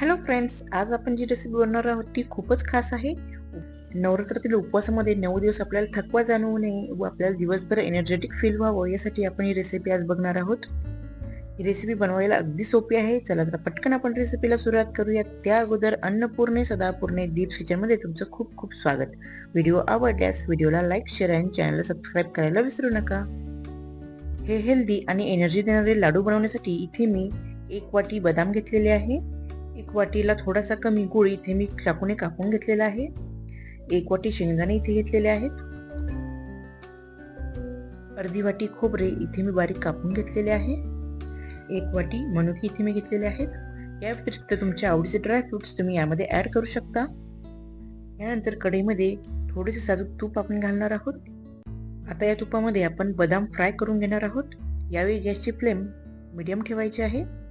Hello friends आज आपण जी recipe बनवणार आहोत ती खूपच खास आहे. नवरात्रातील उपवासामध्ये नऊ दिवस आपल्याला थकवा जाणवू नये व आपल्याला दिवसभर एनर्जेटिक फील व्हावं यासाठी आपण ही रेसिपी आज बघणार आहोत. ही रेसिपी बनवायला अगदी सोपी आहे. चला तर पटकन आपण रेसिपीला सुरुवात करूया त्या अगोदर अन्नपूर्णे सदापूर्णे दीप किचनमध्ये तुमचं खूप खूप स्वागत. व्हिडिओ आवडल्यास व्हिडिओला लाईक शेअर आणि चॅनलला सबस्क्राईब करायला विसरू नका. हे हेल्दी आणि एनर्जी देणारे लाडू बनवण्यासाठी इथे मी एक वाटी बदाम घेतलेले आहे. एक वाटीला थोडासा कमी गुळ इथे मी चाकूने कापून घेतलेला आहे. एक वाटी शेंगदाणे इथे घेतलेले आहेत. अर्धी वाटी खोबरे इथे मी बारीक कापून घेतलेले आहे. एक वाटी मनुकी इथे मी घेतलेले आहेत. या व्यतिरिक्त तुमच्या आवडीचे ड्रायफ्रुट्स तुम्ही यामध्ये ॲड करू शकता. यानंतर कढईमध्ये थोडेसे साजूक तूप आपण घालणार आहोत. आता या तुपामध्ये आपण बदाम फ्राय करून घेणार आहोत. यावेळी गॅसची फ्लेम मीडियम ठेवायची आहे.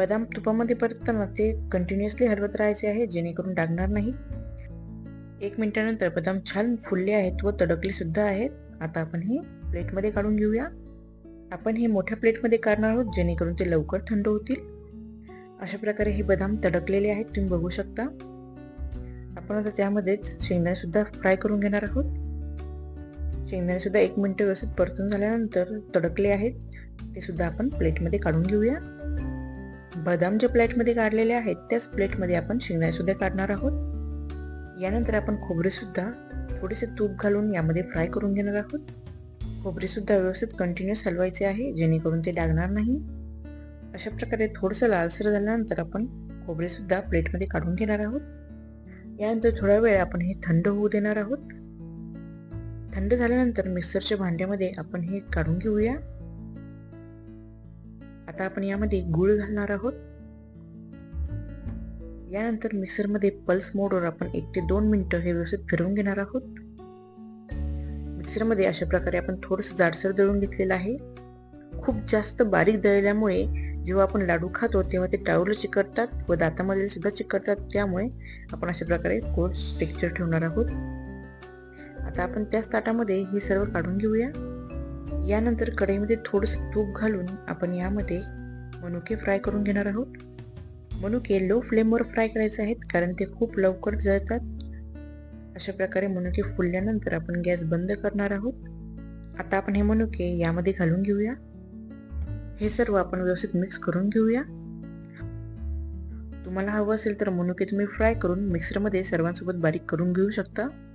बदाम तुपामध्ये परतताना ते कंटिन्युअसली हलवत राहायचे आहे जेणेकरून डागणार नाही. एक मिनिटानंतर बदाम छान फुलले आहेत व तडकले सुद्धा आहेत. आता आपण हे प्लेटमध्ये काढून घेऊया. आपण हे मोठ्या प्लेटमध्ये काढणार आहोत जेणेकरून ते लवकर थंड होतील. अशा प्रकारे हे बदाम तडकलेले आहेत तुम्ही बघू शकता. आपण आता त्यामध्येच शेंगदाणेसुद्धा फ्राय करून घेणार आहोत. शेंगदाणेसुद्धा एक मिनटं व्यवस्थित परतून झाल्यानंतर तडकले आहेत. ते सुद्धा आपण प्लेटमध्ये काढून घेऊया. बदाम जे प्लेटमध्ये काढलेले आहेत त्याच प्लेटमध्ये आपण शेंगदाणेसुद्धा काढणार आहोत. यानंतर आपण खोबरेसुद्धा थोडेसे तूप घालून यामध्ये फ्राय करून घेणार आहोत. खोबरेसुद्धा व्यवस्थित कंटिन्युअस हलवायचे आहे जेणेकरून ते डागणार नाही. अशा प्रकारे थोडंसं लालसर झाल्यानंतर आपण खोबरेसुद्धा प्लेटमध्ये काढून घेणार आहोत. यानंतर थोडा वेळ आपण हे थंड होऊ देणार आहोत. थंड झाल्यानंतर मिक्सरच्या भांड्यामध्ये आपण हे काढून घेऊया. आता आपण यामध्ये गुळ घालणार आहोत. यानंतर मिक्सरमध्ये पल्स मोडवर आपण एक ते दोन मिनिटं हे व्यवस्थित फिरवून घेणार आहोत. मिक्सरमध्ये अशा प्रकारे आपण थोडंसं जाडसर दळून घेतलेलं आहे. खूप जास्त बारीक दळल्यामुळे जेव्हा आपण लाडू खातो तेव्हा ते टाळूला चिकटतात व दातामध्ये सुद्धा चिकटतात. त्यामुळे आपण अशा प्रकारे कोर्स टेक्स्चर ठेवणार आहोत. आता आपण त्याच ताटामध्ये हे सर्व काढून घेऊया. यानंतर कढईमध्ये थोडंसं तूप घालून आपण यामध्ये मनुके फ्राय करून घेणार आहोत. मनुके लो फ्लेमवर फ्राय करायचे आहेत कारण ते खूप लवकर जळतात. अशा प्रकारे मनुके फुलल्यानंतर आपण गॅस बंद करणार आहोत. आता आपण हे मनुके यामध्ये घालून घेऊया. हे सर्व आपण व्यवस्थित मिक्स करून घेऊया. तुम्हाला हवं असेल तर मनुके तुम्ही फ्राय करून मिक्सरमध्ये सर्वांसोबत बारीक करून घेऊ शकता.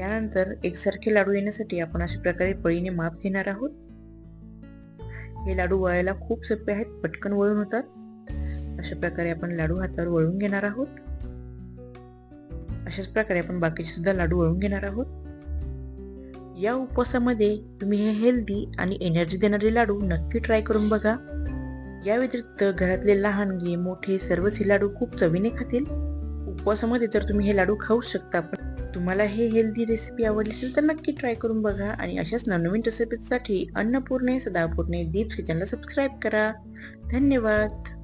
यानंतर एकसारखे लाडू येण्यासाठी आपण अशा प्रकारे पळीने माप घेणार आहोत. हे लाडू वळायला खूप सोपे आहेत पटकन वळून होतात अशा प्रकारे आपण लाडू हातावर वळून घेणार आहोत. अशाच प्रकारे आपण बाकीचे सुद्धा लाडू वळून घेणार आहोत. या उपवासामध्ये तुम्ही हे हेल्दी आणि एनर्जी देणारे लाडू नक्की ट्राय करून बघा. या व्यतिरिक्त घरातले लहानगे मोठे सर्वच हे लाडू खूप चवीने खातील. उपवासामध्ये तर तुम्ही हे लाडू खाऊ शकता पण तुम्हाला हे हेल्दी रेसिपी आवडली असेल तर नक्की ट्राय करून बघा आणि अशाच नवनवीन रेसिपीसाठी अन्नपूर्णे सदापूर्णे दीप्स किचनला सबस्क्राईब करा. धन्यवाद.